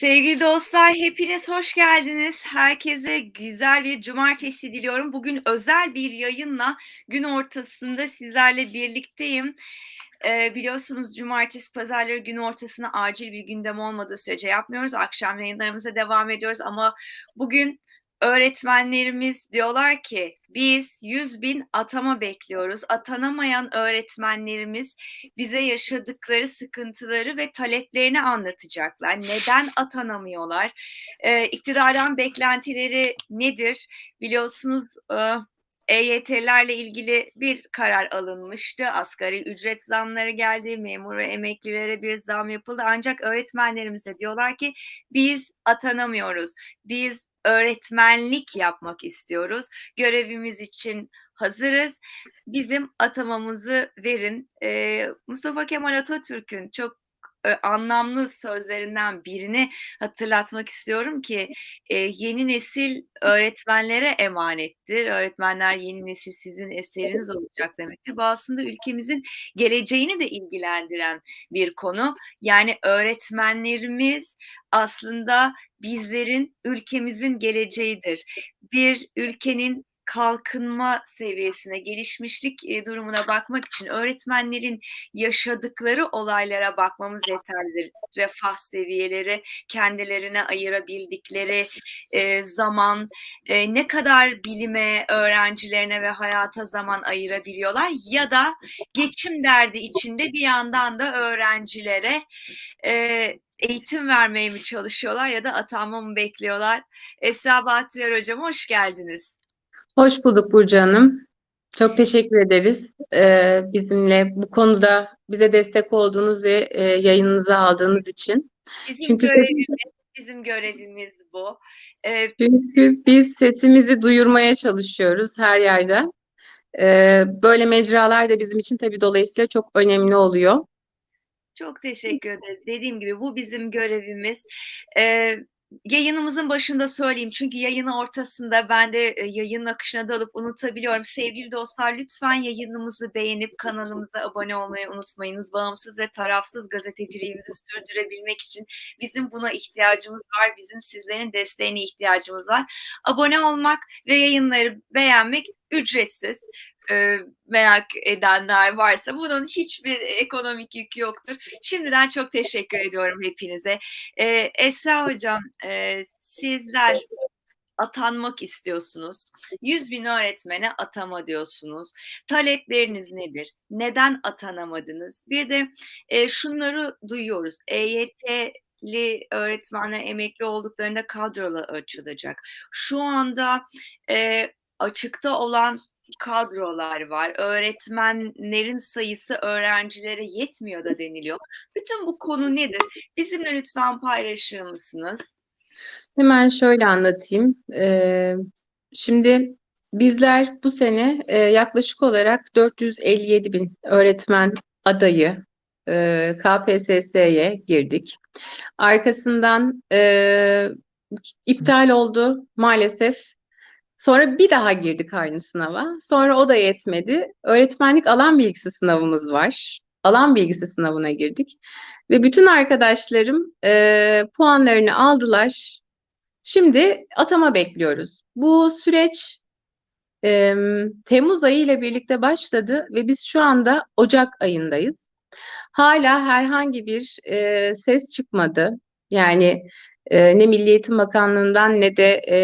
Sevgili dostlar, hepiniz hoş geldiniz. Herkese güzel bir cumartesi diliyorum. Bugün özel bir yayınla gün ortasında sizlerle birlikteyim. Ee, biliyorsunuz cumartesi pazarları gün ortasına acil bir gündem olmadığı sürece yapmıyoruz. Akşam yayınlarımıza devam ediyoruz ama bugün öğretmenlerimiz diyorlar ki biz 100 bin atama bekliyoruz. Atanamayan öğretmenlerimiz bize yaşadıkları sıkıntıları ve taleplerini anlatacaklar. Neden atanamıyorlar? Ee, iktidardan beklentileri nedir? Biliyorsunuz e, EYT'lerle ilgili bir karar alınmıştı. Asgari ücret zamları geldi, memur ve emeklilere bir zam yapıldı. Ancak öğretmenlerimize diyorlar ki biz atanamıyoruz. Biz öğretmenlik yapmak istiyoruz. Görevimiz için hazırız. Bizim atamamızı verin. Ee, Mustafa Kemal Atatürk'ün çok e, anlamlı sözlerinden birini hatırlatmak istiyorum ki e, yeni nesil öğretmenlere emanettir. Öğretmenler yeni nesil sizin eseriniz olacak demektir. Bu aslında ülkemizin geleceğini de ilgilendiren bir konu. Yani öğretmenlerimiz aslında bizlerin ülkemizin geleceğidir. Bir ülkenin kalkınma seviyesine, gelişmişlik e, durumuna bakmak için öğretmenlerin yaşadıkları olaylara bakmamız yeterlidir. Refah seviyeleri, kendilerine ayırabildikleri e, zaman, e, ne kadar bilime, öğrencilerine ve hayata zaman ayırabiliyorlar ya da geçim derdi içinde bir yandan da öğrencilere eğitim vermeye mi çalışıyorlar ya da atanma mı bekliyorlar? Esra Bahtiyar Hocam hoş geldiniz. Hoş bulduk Burcu Hanım. Çok teşekkür ederiz. Ee, bizimle bu konuda bize destek olduğunuz ve e, yayınınızı aldığınız için. Bizim Çünkü görevimiz, bizim görevimiz bu. Ee, Çünkü biz sesimizi duyurmaya çalışıyoruz her yerde. Ee, böyle mecralar da bizim için tabii dolayısıyla çok önemli oluyor. çok teşekkür ederiz. Dediğim gibi bu bizim görevimiz. Ee, yayınımızın başında söyleyeyim çünkü yayının ortasında ben de e, yayının akışına dalıp unutabiliyorum. Sevgili dostlar lütfen yayınımızı beğenip kanalımıza abone olmayı unutmayınız. Bağımsız ve tarafsız gazeteciliğimizi sürdürebilmek için bizim buna ihtiyacımız var. Bizim sizlerin desteğine ihtiyacımız var. Abone olmak ve yayınları beğenmek ücretsiz. Ee, merak edenler varsa bunun hiçbir ekonomik yükü yoktur. Şimdiden çok teşekkür ediyorum hepinize. Ee, Esra Hocam e, sizler atanmak istiyorsunuz. 100 bin öğretmene atama diyorsunuz. Talepleriniz nedir? Neden atanamadınız? Bir de e, şunları duyuyoruz. EYT'li öğretmenler emekli olduklarında kadrolar açılacak. Şu anda e, açıkta olan kadrolar var. Öğretmenlerin sayısı öğrencilere yetmiyor da deniliyor. Bütün bu konu nedir? Bizimle lütfen paylaşır mısınız? Hemen şöyle anlatayım. Ee, şimdi bizler bu sene e, yaklaşık olarak 457 bin öğretmen adayı e, KPSS'ye girdik. Arkasından e, iptal oldu maalesef. Sonra bir daha girdik aynı sınava. Sonra o da yetmedi. Öğretmenlik alan bilgisi sınavımız var. Alan bilgisi sınavına girdik. Ve bütün arkadaşlarım e, puanlarını aldılar. Şimdi atama bekliyoruz. Bu süreç e, Temmuz ayı ile birlikte başladı ve biz şu anda Ocak ayındayız. Hala herhangi bir e, ses çıkmadı. Yani e, ne Milli Eğitim Bakanlığı'ndan ne de e,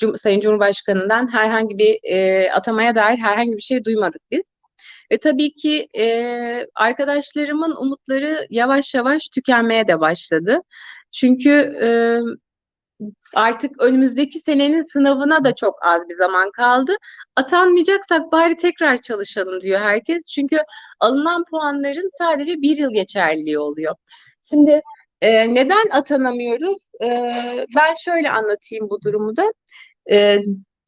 Cum Sayın Cumhurbaşkanı'ndan herhangi bir e, atamaya dair herhangi bir şey duymadık biz. Ve tabii ki e, arkadaşlarımın umutları yavaş yavaş tükenmeye de başladı. Çünkü e, artık önümüzdeki senenin sınavına da çok az bir zaman kaldı. Atanmayacaksak bari tekrar çalışalım diyor herkes. Çünkü alınan puanların sadece bir yıl geçerliliği oluyor. Şimdi e, neden atanamıyoruz? E, ben şöyle anlatayım bu durumu da. E,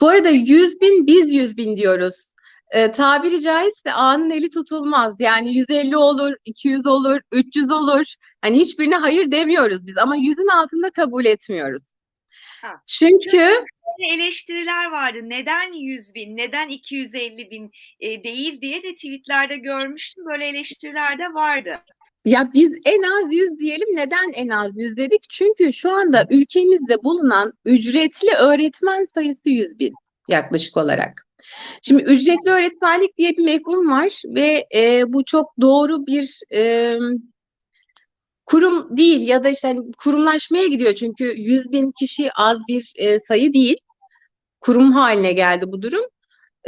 bu arada 100 bin biz 100 bin diyoruz. E, tabiri caizse A'nın eli tutulmaz. Yani 150 olur, 200 olur, 300 olur. Hani hiçbirine hayır demiyoruz biz ama 100'ün altında kabul etmiyoruz. Ha. Çünkü eleştiriler vardı. Neden 100 bin, neden 250 bin e, değil diye de tweetlerde görmüştüm. Böyle eleştiriler de vardı. Ya biz en az 100 diyelim. Neden en az 100 dedik? Çünkü şu anda ülkemizde bulunan ücretli öğretmen sayısı 100 bin yaklaşık olarak. Şimdi ücretli öğretmenlik diye bir mefhum var ve e, bu çok doğru bir e, kurum değil ya da işte hani kurumlaşmaya gidiyor çünkü 100 bin kişi az bir e, sayı değil. Kurum haline geldi bu durum.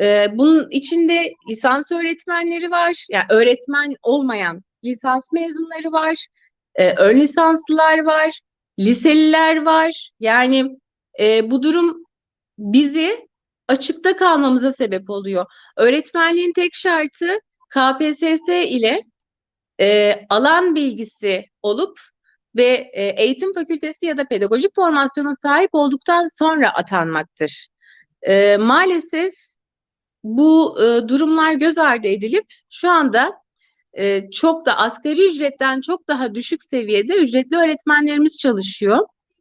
E, bunun içinde lisans öğretmenleri var, yani öğretmen olmayan lisans mezunları var, e, ön lisanslılar var, liseliler var. Yani e, bu durum bizi açıkta kalmamıza sebep oluyor. Öğretmenliğin tek şartı KPSS ile e, alan bilgisi olup ve e, eğitim fakültesi ya da pedagojik formasyona sahip olduktan sonra atanmaktır. E, maalesef bu e, durumlar göz ardı edilip şu anda e, çok da asgari ücretten çok daha düşük seviyede ücretli öğretmenlerimiz çalışıyor.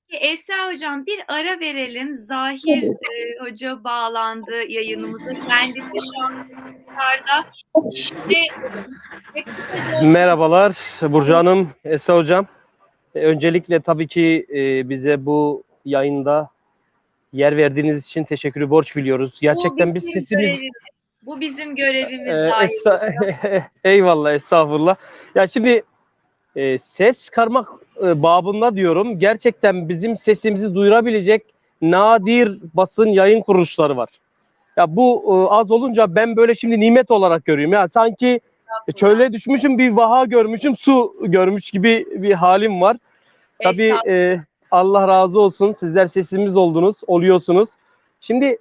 Esra Hocam bir ara verelim. Zahir e, Hoca bağlandı yayınımıza. Kendisi şu an yukarıda. İşte e, kısaca Merhabalar Burcu Hanım, Esra Hocam. E, Öncelikle tabii ki e, bize bu yayında yer verdiğiniz için teşekkürü borç biliyoruz. Gerçekten biz sesimiz... görevimiz. Bu bizim görevimiz E, Zahir. esa- Eyvallah, estağfurullah. Ya şimdi e, ses çıkarmak e, babında diyorum. Gerçekten bizim sesimizi duyurabilecek nadir basın yayın kuruluşları var. Ya bu e, az olunca ben böyle şimdi nimet olarak görüyorum. Ya sanki e, çöle düşmüşüm bir vaha görmüşüm su görmüş gibi bir halim var. Tabii e, Allah razı olsun. Sizler sesimiz oldunuz, oluyorsunuz. Şimdi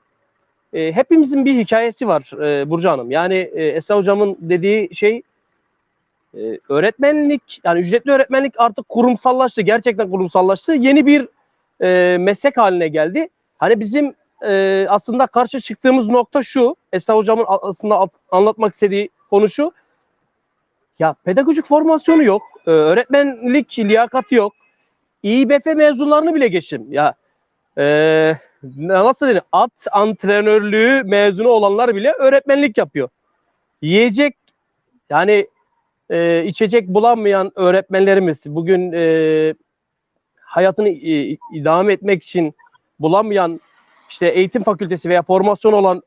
e, hepimizin bir hikayesi var e, Burcu Hanım. Yani e, Esra Hocam'ın dediği şey e, öğretmenlik, yani ücretli öğretmenlik artık kurumsallaştı. Gerçekten kurumsallaştı. Yeni bir e, meslek haline geldi. Hani bizim e, aslında karşı çıktığımız nokta şu. Esra Hocam'ın aslında at- anlatmak istediği konu şu. Ya pedagojik formasyonu yok. e, öğretmenlik liyakati yok. İİBF mezunlarını bile geçtim. Ya e, nasıl diyeyim? At antrenörlüğü mezunu olanlar bile öğretmenlik yapıyor. Yiyecek yani e, içecek bulamayan öğretmenlerimiz bugün e, hayatını e, idame etmek için bulamayan işte eğitim fakültesi veya formasyon olan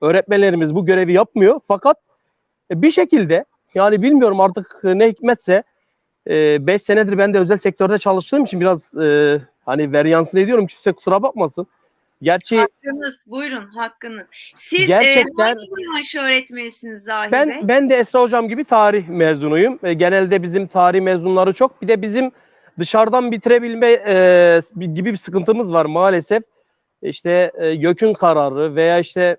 öğretmenlerimiz bu görevi yapmıyor. Fakat e, bir şekilde yani bilmiyorum artık ne hikmetse 5 senedir ben de özel sektörde çalıştığım için biraz e, hani veryansını ediyorum kimse kusura bakmasın. Gerçi Hakkınız. Buyurun hakkınız. Siz Gerçekten- e, hangi branş öğretmenisiniz Zahir Bey? ben ben de Esra hocam gibi tarih mezunuyum. E, genelde bizim tarih mezunları çok. Bir de bizim dışarıdan bitirebilme e, gibi bir sıkıntımız var maalesef. İşte e, YÖK'ün kararı veya işte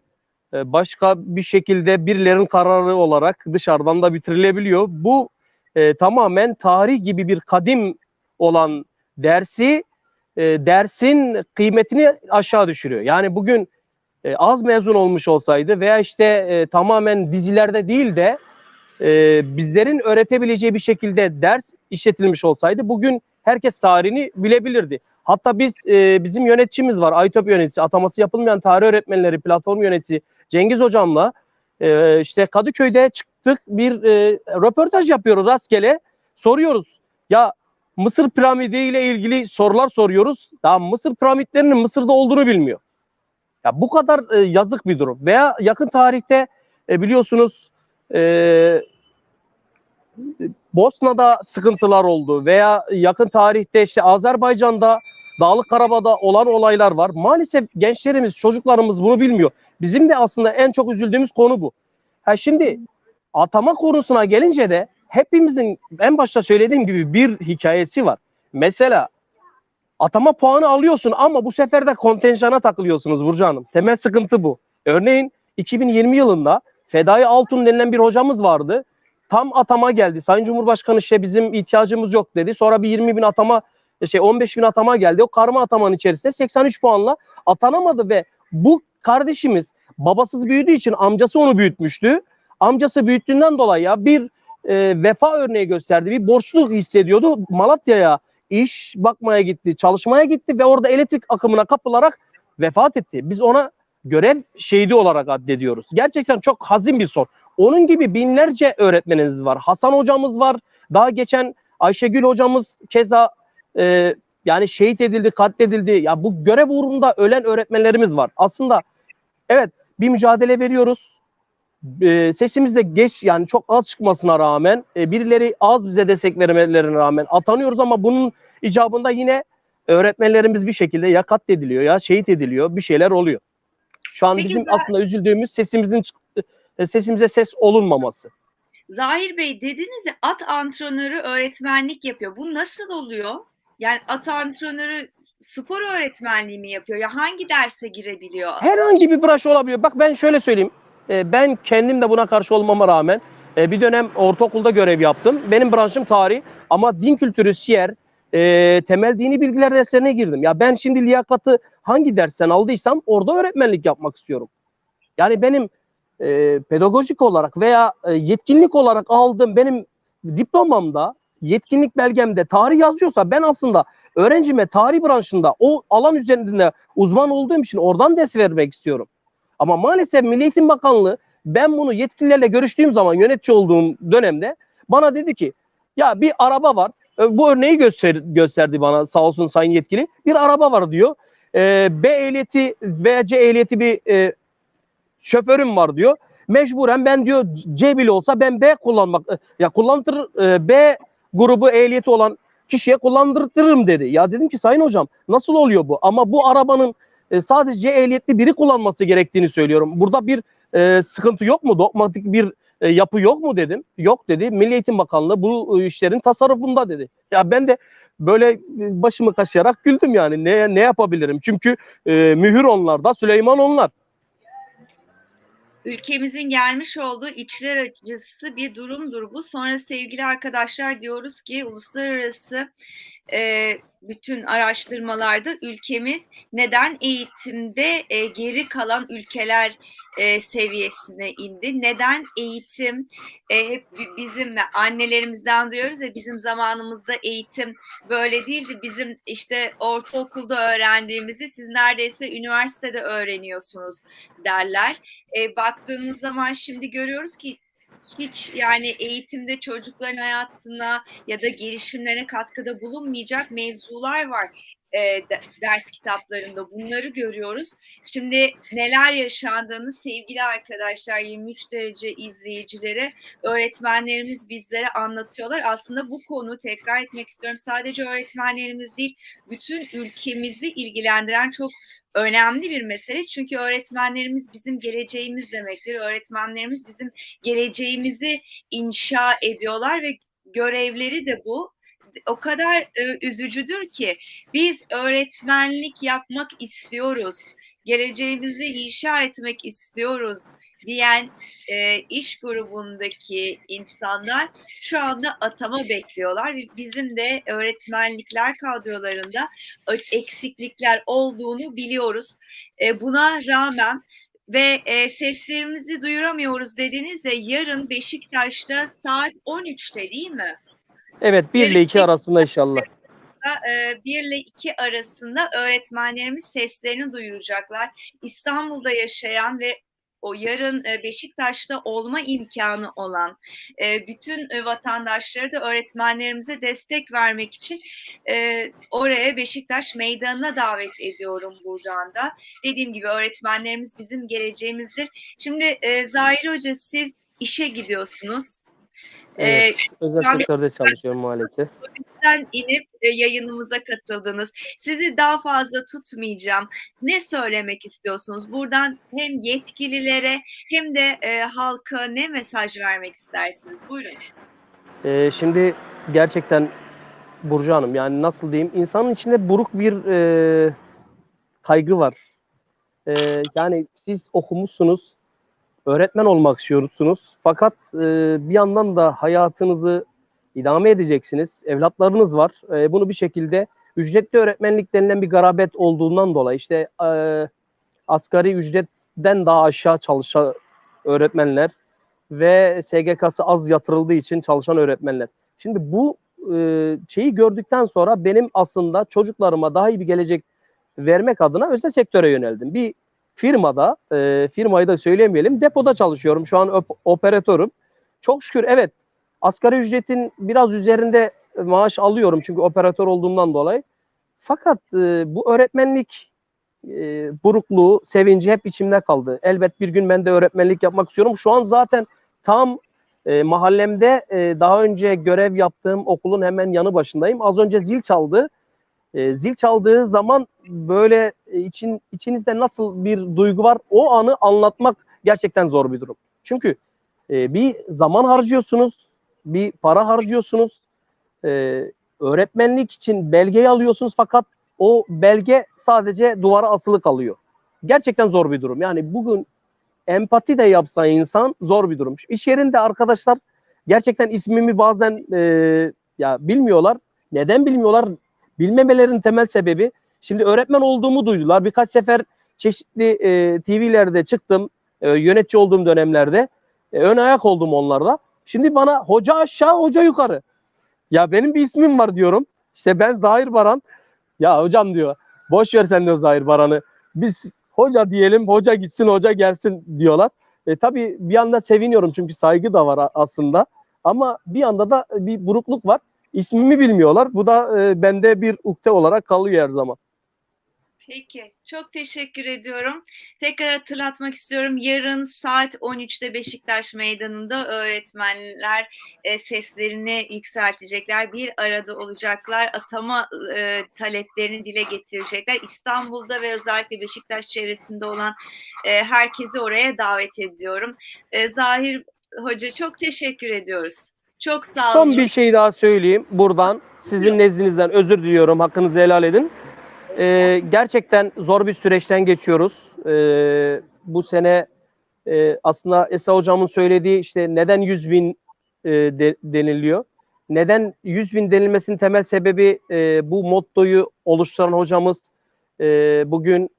e, başka bir şekilde birilerinin kararı olarak dışarıdan da bitirilebiliyor. Bu e, tamamen tarih gibi bir kadim olan dersi e, dersin kıymetini aşağı düşürüyor. Yani bugün e, az mezun olmuş olsaydı veya işte e, tamamen dizilerde değil de e, bizlerin öğretebileceği bir şekilde ders işletilmiş olsaydı bugün herkes tarihini bilebilirdi. Hatta biz e, bizim yöneticimiz var, Aytop yöneticisi, ataması yapılmayan tarih öğretmenleri platform yöneticisi Cengiz hocamla e, işte Kadıköy'de çıktık bir e, röportaj yapıyoruz rastgele soruyoruz. Ya Mısır piramidi ile ilgili sorular soruyoruz. Daha Mısır piramitlerinin Mısır'da olduğunu bilmiyor. Ya bu kadar e, yazık bir durum. Veya yakın tarihte e, biliyorsunuz e, Bosna'da sıkıntılar oldu veya yakın tarihte işte Azerbaycan'da Dağlık Karabağ'da olan olaylar var. Maalesef gençlerimiz, çocuklarımız bunu bilmiyor. Bizim de aslında en çok üzüldüğümüz konu bu. Ha şimdi atama konusuna gelince de hepimizin en başta söylediğim gibi bir hikayesi var. Mesela atama puanı alıyorsun ama bu sefer de kontenjana takılıyorsunuz Burcu Hanım. Temel sıkıntı bu. Örneğin 2020 yılında Fedai Altun denilen bir hocamız vardı. Tam atama geldi. Sayın Cumhurbaşkanı işte bizim ihtiyacımız yok dedi. Sonra bir 20 bin atama şey 15 bin atama geldi. O karma atamanın içerisinde 83 puanla atanamadı ve bu kardeşimiz babasız büyüdüğü için amcası onu büyütmüştü. Amcası büyüttüğünden dolayı ya bir e, vefa örneği gösterdi. Bir borçluluk hissediyordu. Malatya'ya iş bakmaya gitti, çalışmaya gitti ve orada elektrik akımına kapılarak vefat etti. Biz ona görev şehidi olarak addediyoruz. Gerçekten çok hazin bir son. Onun gibi binlerce öğretmenimiz var. Hasan hocamız var. Daha geçen Ayşegül hocamız keza e, yani şehit edildi, katledildi. Ya bu görev uğrunda ölen öğretmenlerimiz var. Aslında evet bir mücadele veriyoruz. E, sesimiz de geç yani çok az çıkmasına rağmen e, birileri az bize destek vermelerine rağmen atanıyoruz ama bunun icabında yine öğretmenlerimiz bir şekilde ya katlediliyor ya şehit ediliyor bir şeyler oluyor. Şu an Peki bizim zaten- aslında üzüldüğümüz sesimizin çık- e, sesimize ses olunmaması. Zahir Bey dediniz ya at antrenörü öğretmenlik yapıyor. Bu nasıl oluyor? Yani at antrenörü spor öğretmenliği mi yapıyor? Ya hangi derse girebiliyor? Herhangi bir branş olabiliyor. Bak ben şöyle söyleyeyim. E, ben kendim de buna karşı olmama rağmen e, bir dönem ortaokulda görev yaptım. Benim branşım tarih ama din kültürü, siyer, e, temel dini bilgiler derslerine girdim. Ya ben şimdi liyakatı hangi dersten aldıysam orada öğretmenlik yapmak istiyorum. Yani benim e, pedagojik olarak veya e, yetkinlik olarak aldığım benim diplomamda, yetkinlik belgemde tarih yazıyorsa ben aslında öğrencime tarih branşında o alan üzerinde uzman olduğum için oradan ders vermek istiyorum. Ama maalesef Milli Eğitim Bakanlığı ben bunu yetkililerle görüştüğüm zaman yönetici olduğum dönemde bana dedi ki ya bir araba var. E, Bu örneği göster gösterdi bana sağ olsun sayın yetkili. Bir araba var diyor. E, B ehliyeti veya C ehliyeti bir e, şoförüm var diyor. Mecburen ben diyor C bile olsa ben B kullanmak e, ya kullandır e, B grubu ehliyeti olan kişiye kullandırtırım dedi. Ya dedim ki sayın hocam nasıl oluyor bu? Ama bu arabanın e, sadece ehliyetli biri kullanması gerektiğini söylüyorum. Burada bir e, sıkıntı yok mu? Dogmatik bir e, yapı yok mu dedim. Yok dedi. Milli Eğitim Bakanlığı bu e, işlerin tasarrufunda dedi. Ya ben de böyle e, başımı kaşıyarak güldüm yani. Ne ne yapabilirim? Çünkü e, mühür onlarda, Süleyman onlar. Ülkemizin gelmiş olduğu içler acısı bir durumdur bu. Sonra sevgili arkadaşlar diyoruz ki uluslararası e, bütün araştırmalarda ülkemiz neden eğitimde e, geri kalan ülkeler e, seviyesine indi? Neden eğitim e, hep bi- bizim ve annelerimizden duyuyoruz ya bizim zamanımızda eğitim böyle değildi. Bizim işte ortaokulda öğrendiğimizi siz neredeyse üniversitede öğreniyorsunuz derler. E, baktığınız zaman şimdi görüyoruz ki hiç yani eğitimde çocukların hayatına ya da gelişimlerine katkıda bulunmayacak mevzular var e, de- ders kitaplarında bunları görüyoruz. Şimdi neler yaşandığını sevgili arkadaşlar 23 derece izleyicileri öğretmenlerimiz bizlere anlatıyorlar. Aslında bu konu tekrar etmek istiyorum sadece öğretmenlerimiz değil bütün ülkemizi ilgilendiren çok önemli bir mesele. Çünkü öğretmenlerimiz bizim geleceğimiz demektir. Öğretmenlerimiz bizim geleceğimizi inşa ediyorlar ve görevleri de bu. O kadar e, üzücüdür ki biz öğretmenlik yapmak istiyoruz. Geleceğimizi inşa etmek istiyoruz diyen e, iş grubundaki insanlar şu anda atama bekliyorlar. Bizim de öğretmenlikler kadrolarında eksiklikler olduğunu biliyoruz. E, buna rağmen ve e, seslerimizi duyuramıyoruz dediniz de yarın Beşiktaş'ta saat 13'te değil mi? Evet 1 ile 2 arasında inşallah. e, 1 ile 2 arasında öğretmenlerimiz seslerini duyuracaklar. İstanbul'da yaşayan ve o yarın e, Beşiktaş'ta olma imkanı olan e, bütün e, vatandaşları da öğretmenlerimize destek vermek için e, oraya Beşiktaş meydanına davet ediyorum buradan da. Dediğim gibi öğretmenlerimiz bizim geleceğimizdir. Şimdi e, Zahir Hoca siz işe gidiyorsunuz. E, Evet. Özel ben- sektörde çalışıyorum maalesef. Sizden inip e, yayınımıza katıldınız. Sizi daha fazla tutmayacağım. Ne söylemek istiyorsunuz? Buradan hem yetkililere hem de e, halka ne mesaj vermek istersiniz? Buyurun. Ee, şimdi gerçekten Burcu Hanım yani nasıl diyeyim insanın içinde buruk bir e, kaygı var. E, yani siz okumuşsunuz, öğretmen olmak istiyorsunuz fakat e, bir yandan da hayatınızı idame edeceksiniz. Evlatlarınız var. E, bunu bir şekilde ücretli öğretmenlik denilen bir garabet olduğundan dolayı işte e, asgari ücretten daha aşağı çalışan öğretmenler ve SGK'sı az yatırıldığı için çalışan öğretmenler. Şimdi bu e, şeyi gördükten sonra benim aslında çocuklarıma daha iyi bir gelecek vermek adına özel sektöre yöneldim. Bir firmada, e, firmayı da söylemeyelim, depoda çalışıyorum. Şu an op- operatörüm. Çok şükür evet asgari ücretin biraz üzerinde maaş alıyorum çünkü operatör olduğumdan dolayı. Fakat e, bu öğretmenlik e, burukluğu, sevinci hep içimde kaldı. Elbet bir gün ben de öğretmenlik yapmak istiyorum. Şu an zaten tam e, mahallemde e, daha önce görev yaptığım okulun hemen yanı başındayım. Az önce zil çaldı. E, zil çaldığı zaman böyle e, için içinizde nasıl bir duygu var o anı anlatmak gerçekten zor bir durum. Çünkü e, bir zaman harcıyorsunuz, bir para harcıyorsunuz. E, öğretmenlik için belgeyi alıyorsunuz fakat o belge sadece duvara asılı kalıyor. Gerçekten zor bir durum. Yani bugün empati de yapsa insan zor bir durum. İş yerinde arkadaşlar gerçekten ismimi bazen e, ya bilmiyorlar. Neden bilmiyorlar? Bilmemelerinin temel sebebi şimdi öğretmen olduğumu duydular. Birkaç sefer çeşitli e, TV'lerde çıktım. E, yönetici olduğum dönemlerde. E, ön ayak oldum onlarda. Şimdi bana hoca aşağı, hoca yukarı. Ya benim bir ismim var diyorum. İşte ben Zahir Baran. Ya hocam diyor. Boş ver sen diyor Zahir Baran'ı. Biz hoca diyelim, hoca gitsin, hoca gelsin diyorlar. E, tabii bir anda seviniyorum çünkü saygı da var aslında. Ama bir yanda da bir burukluk var. İsmimi bilmiyorlar. Bu da e, bende bir ukde olarak kalıyor her zaman. Peki, çok teşekkür ediyorum. Tekrar hatırlatmak istiyorum. Yarın saat 13'te Beşiktaş Meydanı'nda öğretmenler e, seslerini yükseltecekler. Bir arada olacaklar. Atama e, taleplerini dile getirecekler. İstanbul'da ve özellikle Beşiktaş çevresinde olan e, herkesi oraya davet ediyorum. E, Zahir Hoca çok teşekkür ediyoruz. Çok sağ olun. Son bir şey daha söyleyeyim buradan. Sizin nezdinizden özür diliyorum. Hakkınızı helal edin. Ee, gerçekten zor bir süreçten geçiyoruz. Ee, bu sene e, aslında Esa Hocam'ın söylediği işte neden 100 bin e, de- deniliyor? Neden 100 bin denilmesinin temel sebebi e, bu mottoyu oluşturan hocamız e, bugün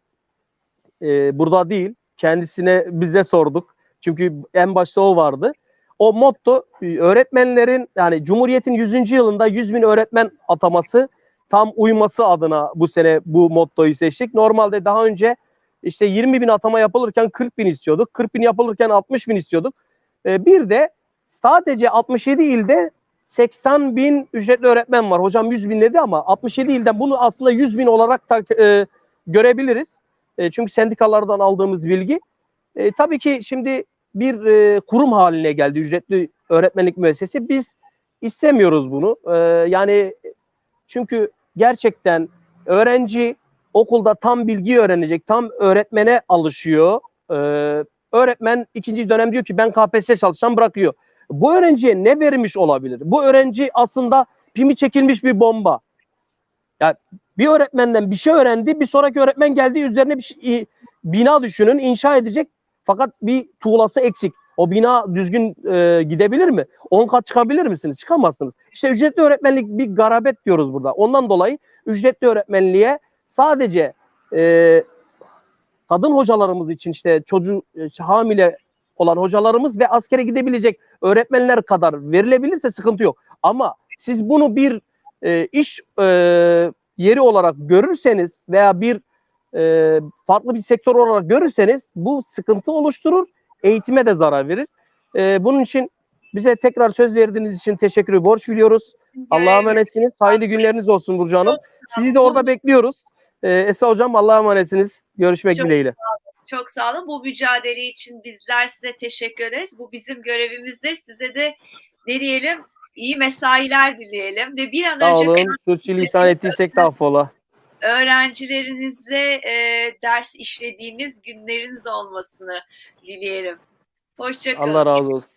e, burada değil. Kendisine bize sorduk. Çünkü en başta o vardı. O motto e, öğretmenlerin yani Cumhuriyet'in 100. yılında 100 bin öğretmen ataması tam uyması adına bu sene bu mottoyu seçtik. Normalde daha önce işte 20 bin atama yapılırken 40 bin istiyorduk. 40 bin yapılırken 60 bin istiyorduk. Ee, bir de sadece 67 ilde 80 bin ücretli öğretmen var. Hocam 100 bin dedi ama 67 ilden bunu aslında 100 bin olarak da e, görebiliriz. E, çünkü sendikalardan aldığımız bilgi. E, tabii ki şimdi bir e, kurum haline geldi ücretli öğretmenlik müessesesi. Biz istemiyoruz bunu. E, yani çünkü gerçekten öğrenci okulda tam bilgi öğrenecek, tam öğretmene alışıyor. Ee, öğretmen ikinci dönem diyor ki ben KPSS çalışacağım bırakıyor. Bu öğrenciye ne vermiş olabilir? Bu öğrenci aslında pimi çekilmiş bir bomba. Ya bir öğretmenden bir şey öğrendi, bir sonraki öğretmen geldi üzerine bir şey, bina düşünün, inşa edecek. Fakat bir tuğlası eksik. O bina düzgün e, gidebilir mi? 10 kat çıkabilir misiniz? Çıkamazsınız. İşte ücretli öğretmenlik bir garabet diyoruz burada. Ondan dolayı ücretli öğretmenliğe sadece e, kadın hocalarımız için işte çocuğu e, hamile olan hocalarımız ve askere gidebilecek öğretmenler kadar verilebilirse sıkıntı yok. Ama siz bunu bir e, iş e, yeri olarak görürseniz veya bir e, farklı bir sektör olarak görürseniz bu sıkıntı oluşturur. Eğitime de zarar verir. E, bunun için bize tekrar söz verdiğiniz için teşekkür borç biliyoruz. Allah'a emanetsiniz. Hayırlı günleriniz olsun Burcu Hanım. Sizi de orada bekliyoruz. Ee, Esra Hocam Allah'a emanetsiniz. Görüşmek Çok- dileğiyle. Çok sağ olun. Bu mücadele için bizler size teşekkür ederiz. Bu bizim görevimizdir. Size de ne diyelim? İyi mesailer dileyelim ve bir an Sağ önce olun. Sürçülisan ettiysek de affola. Öğrencilerinizle e, ders işlediğiniz günleriniz olmasını dileyelim. Hoşçakalın. Allah razı olsun.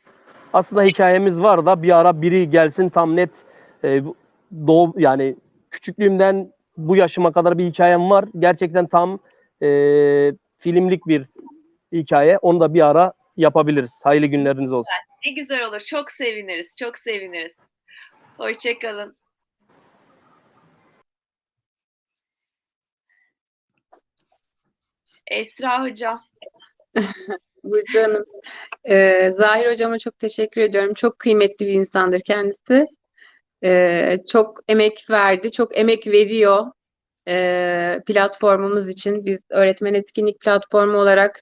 Aslında hikayemiz var da bir ara biri gelsin tam net e, doğu yani küçüklüğümden bu yaşıma kadar bir hikayem var. Gerçekten tam e, filmlik bir hikaye. Onu da bir ara yapabiliriz. Hayırlı günleriniz olsun. Ne güzel olur. Çok seviniriz. Çok seviniriz. Hoşçakalın. Esra Hocam. Burcu Hanım, e, Zahir Hocama çok teşekkür ediyorum. Çok kıymetli bir insandır kendisi. E, çok emek verdi, çok emek veriyor. e, platformumuz için biz öğretmen etkinlik platformu olarak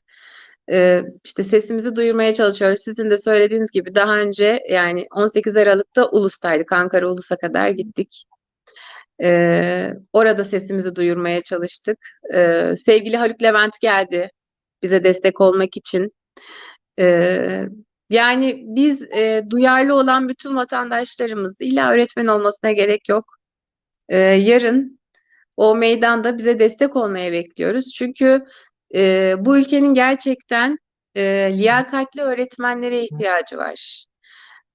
e, işte sesimizi duyurmaya çalışıyoruz. Sizin de söylediğiniz gibi daha önce yani 18 Aralık'ta Ulus'taydık. Ankara Ulus'a kadar gittik. E, orada sesimizi duyurmaya çalıştık. E, sevgili Haluk Levent geldi bize destek olmak için. E, yani biz e, duyarlı olan bütün vatandaşlarımız illa öğretmen olmasına gerek yok. E, yarın o meydanda bize destek olmaya bekliyoruz. Çünkü e, bu ülkenin gerçekten e, liyakatli öğretmenlere ihtiyacı var.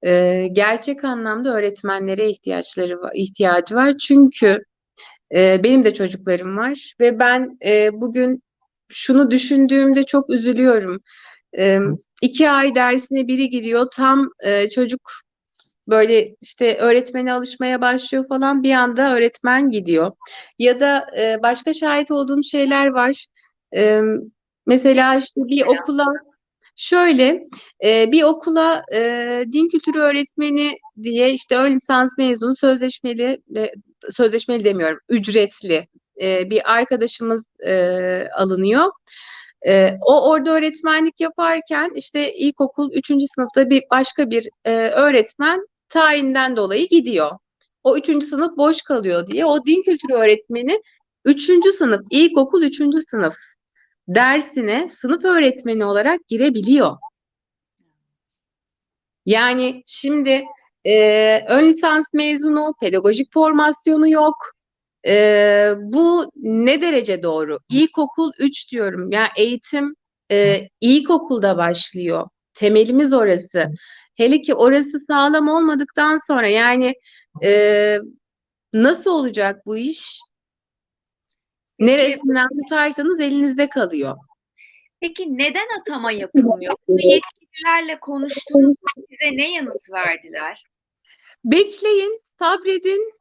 E, gerçek anlamda öğretmenlere ihtiyaçları ihtiyacı var. Çünkü e, benim de çocuklarım var ve ben e, bugün şunu düşündüğümde çok üzülüyorum. E, iki ay dersine biri giriyor, tam e, çocuk böyle işte öğretmene alışmaya başlıyor falan bir anda öğretmen gidiyor. Ya da e, başka şahit olduğum şeyler var. E, mesela işte bir okula şöyle e, bir okula e, din kültürü öğretmeni diye işte ön lisans mezunu sözleşmeli e, sözleşmeli demiyorum ücretli e, bir arkadaşımız e, alınıyor. E, o orada öğretmenlik yaparken işte ilkokul 3. sınıfta bir başka bir e, öğretmen tayinden dolayı gidiyor. O üçüncü sınıf boş kalıyor diye o din kültürü öğretmeni üçüncü sınıf, ilkokul üçüncü sınıf dersine sınıf öğretmeni olarak girebiliyor. Yani şimdi e, ön lisans mezunu, pedagojik formasyonu yok. E, bu ne derece doğru? İlkokul 3 diyorum. Yani eğitim e, ilkokulda başlıyor. Temelimiz orası. Hele ki orası sağlam olmadıktan sonra yani e, nasıl olacak bu iş? Neresinden tutarsanız elinizde kalıyor. peki neden atama yapılmıyor? Bunu yetkililerle konuştunuz mu? Size ne yanıt verdiler? Bekleyin, sabredin,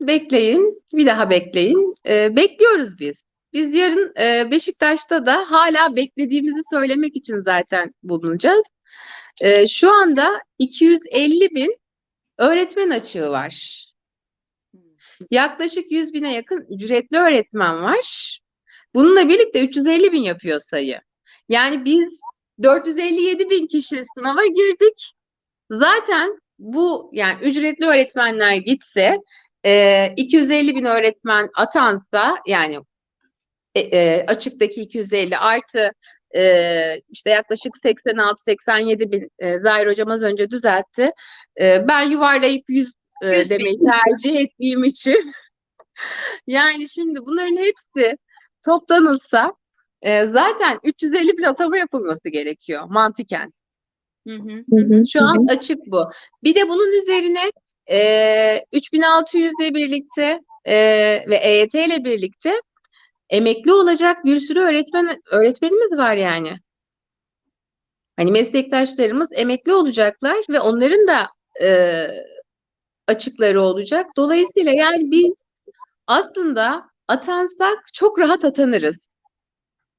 bekleyin, bir daha bekleyin. Ee, bekliyoruz biz. Biz yarın e, Beşiktaş'ta da hala beklediğimizi söylemek için zaten bulunacağız. Ee, şu anda 250 bin öğretmen açığı var. Yaklaşık 100 bine yakın ücretli öğretmen var. Bununla birlikte 350 bin yapıyor sayı. Yani biz 457 bin kişi sınava girdik. Zaten bu yani ücretli öğretmenler gitse e, 250 bin öğretmen atansa yani e, e, açıktaki 250 artı e, işte yaklaşık 86-87 bin e, Zahir hocam az önce düzeltti. E, ben yuvarlayıp 100 e, 100 bin. demeyi tercih ettiğim için yani şimdi bunların hepsi toplanılsa e, zaten 350 bin atama yapılması gerekiyor mantıken. Hı hı. Şu an açık bu. Bir de bunun üzerine e, 3600 ile birlikte e, ve EYT ile birlikte emekli olacak bir sürü öğretmen öğretmenimiz var yani. Hani meslektaşlarımız emekli olacaklar ve onların da e, açıkları olacak. Dolayısıyla yani biz aslında atansak çok rahat atanırız.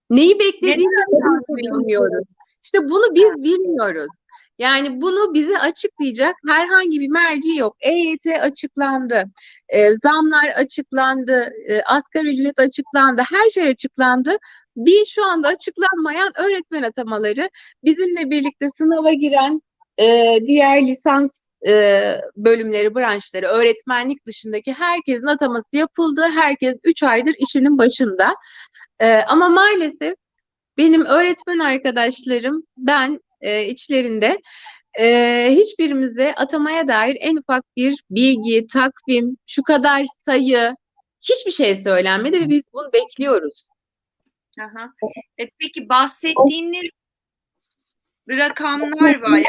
Neyi beklediğimizi bilmiyoruz. İşte bunu biz bilmiyoruz. Yani bunu bize açıklayacak herhangi bir merci yok. EYT açıklandı, e, zamlar açıklandı, e, asgari ücret açıklandı, her şey açıklandı. Bir şu anda açıklanmayan öğretmen atamaları, bizimle birlikte sınava giren e, diğer lisans e, bölümleri, branşları, öğretmenlik dışındaki herkesin ataması yapıldı. Herkes 3 aydır işinin başında. E, ama maalesef benim öğretmen arkadaşlarım, ben e, içlerinde e, hiçbirimize atamaya dair en ufak bir bilgi, takvim, şu kadar sayı, hiçbir şey söylenmedi ve biz bunu bekliyoruz. Aha. E, peki bahsettiğiniz rakamlar var. Yani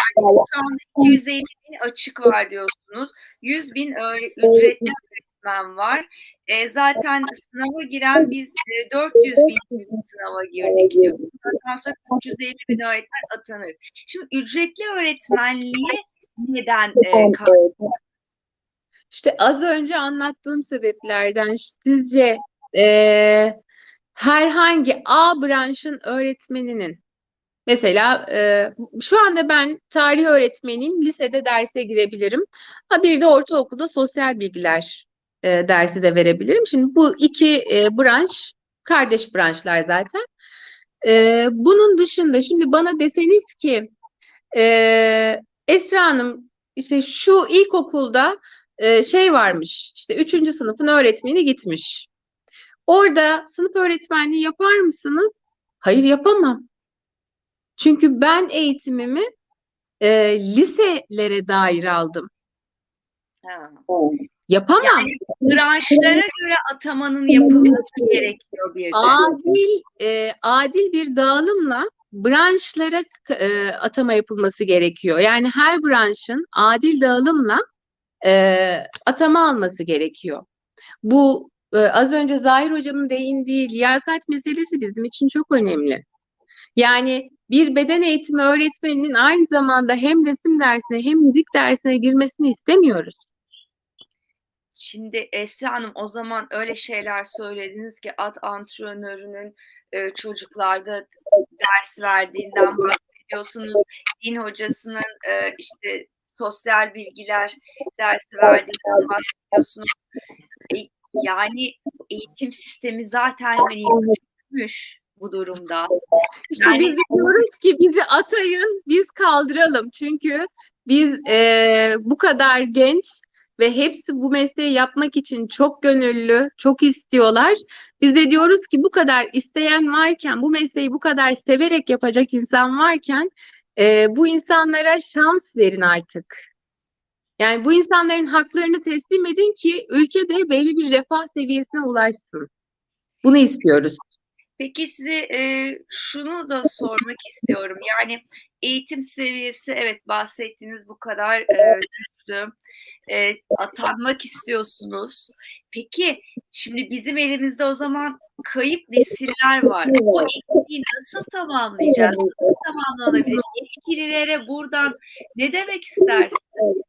şu anda 250 bin açık var diyorsunuz. 100 bin ücretli öğretmen var. E, zaten sınava giren biz e, 400 bin sınava girdik diyoruz. Atansak 350 bin öğretmen atanırız. Şimdi ücretli öğretmenliğe neden e, kalk- İşte az önce anlattığım sebeplerden sizce e, herhangi A branşın öğretmeninin mesela e, şu anda ben tarih öğretmeniyim, lisede derse girebilirim. Ha bir de ortaokulda sosyal bilgiler e, dersi de verebilirim. Şimdi bu iki e, branş kardeş branşlar zaten. E, bunun dışında şimdi bana deseniz ki e, Esra Hanım işte şu ilkokulda e, şey varmış işte üçüncü sınıfın öğretmeni gitmiş. Orada sınıf öğretmenliği yapar mısınız? Hayır yapamam. Çünkü ben eğitimimi e, liselere dair aldım. Ha. Yapamam. Yani branşlara göre atamanın yapılması gerekiyor bir de. Adil e, adil bir dağılımla branşlara e, atama yapılması gerekiyor. Yani her branşın adil dağılımla e, atama alması gerekiyor. Bu e, az önce Zahir hocamın değindiği liyakat meselesi bizim için çok önemli. Yani bir beden eğitimi öğretmeninin aynı zamanda hem resim dersine hem müzik dersine girmesini istemiyoruz. Şimdi Esra Hanım o zaman öyle şeyler söylediniz ki at antrenörünün e, çocuklarda ders verdiğinden bahsediyorsunuz. Din hocasının e, işte sosyal bilgiler dersi verdiğinden bahsediyorsunuz. E, yani eğitim sistemi zaten hani çökmüş bu durumda. İşte Yani- biz diyoruz ki bizi atayın, biz kaldıralım. Çünkü biz eee, bu kadar genç ve hepsi bu mesleği yapmak için çok gönüllü, çok istiyorlar. Biz de diyoruz ki bu kadar isteyen varken, bu mesleği bu kadar severek yapacak insan varken eee, bu insanlara şans verin artık. Yani bu insanların haklarını teslim edin ki ülkede belli bir refah seviyesine ulaşsın. Bunu istiyoruz. Peki size e, şunu da sormak istiyorum. Yani eğitim seviyesi evet bahsettiğiniz bu kadar e, düştü. E, atanmak istiyorsunuz. Peki şimdi bizim elimizde o zaman kayıp nesiller var. O eksiği nasıl tamamlayacağız? Nasıl tamamlanabilir? Yetkililere buradan ne demek istersiniz?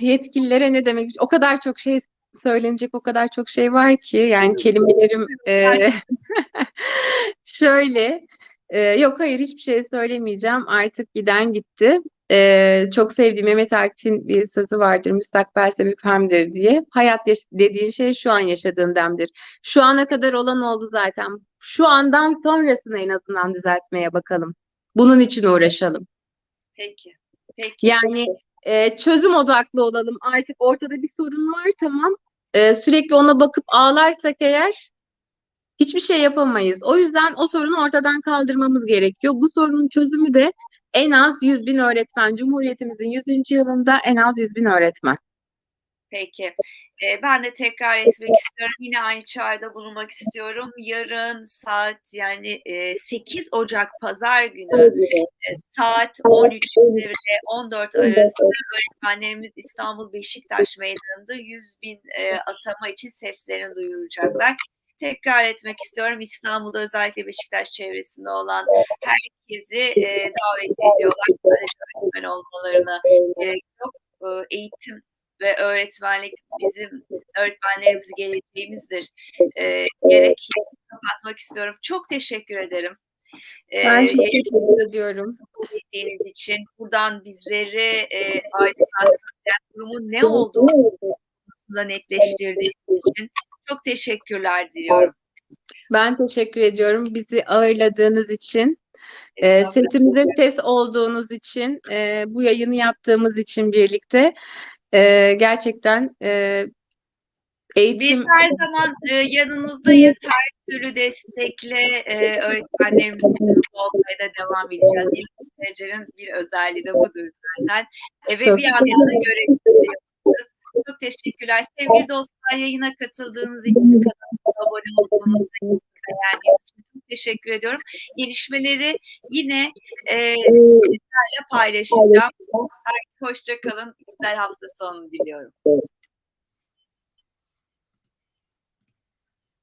Yetkililere ne demek? O kadar çok şey söylenecek, o kadar çok şey var ki yani kelimelerim eh, şöyle eh, yok hayır hiçbir şey söylemeyeceğim. Artık giden gitti. Eh, çok sevdiğim Mehmet Akif'in bir sözü vardır. Müstakbel sebep hemdir diye. Hayat dediğin şey şu an yaşadığın demdir. Şu ana kadar olan oldu zaten. Şu andan sonrasını en azından düzeltmeye bakalım. Bunun için uğraşalım. Peki. Peki. Yani e, çözüm odaklı olalım. Artık ortada bir sorun var tamam. E, sürekli ona bakıp ağlarsak eğer hiçbir şey yapamayız. O yüzden o sorunu ortadan kaldırmamız gerekiyor. Bu sorunun çözümü de en az 100 bin öğretmen. Cumhuriyetimizin 100. yılında en az 100 bin öğretmen. Peki. Ee, ben de tekrar etmek istiyorum. Yine aynı çağrıda bulunmak istiyorum. Yarın saat yani e, 8 Ocak Pazar günü e, saat 13 ile 14 arası öğretmenlerimiz İstanbul Beşiktaş Meydanı'nda 100 bin e, atama için seslerini duyuracaklar. Tekrar etmek istiyorum. İstanbul'da özellikle Beşiktaş çevresinde olan herkesi e, davet ediyorlar. Öğretmen olmalarına gerek yok. E, eğitim ve öğretmenlik bizim öğretmenlerimiz geleceğimizdir. E, gerek kapatmak istiyorum. Çok teşekkür ederim. E, Ben çok yayın teşekkür ediyorum. ettiğiniz için buradan bizleri e, aydınlatmak, durumun ne olduğunu konusunda netleştirdiğiniz için çok teşekkürler diliyorum. Ben teşekkür ediyorum bizi ağırladığınız için. E, Estağfurullah. sesimizin ses olduğunuz için, e, bu yayını yaptığımız için birlikte e, gerçekten e, eğitim Biz her zaman e, yanınızdayız. Her türlü destekle e, öğretmenlerimizin olmaya da devam edeceğiz. İlk derecenin bir özelliği de budur zaten. E, ve Çok bir yandan da görevimizi yapıyoruz. Çok teşekkürler. Sevgili dostlar yayına katıldığınız için, abone olduğunuz için, beğendiğiniz için çok teşekkür ediyorum. Gelişmeleri yine e, sizlerle paylaşacağım. Hoşça kalın. Güzel hafta sonu diliyorum.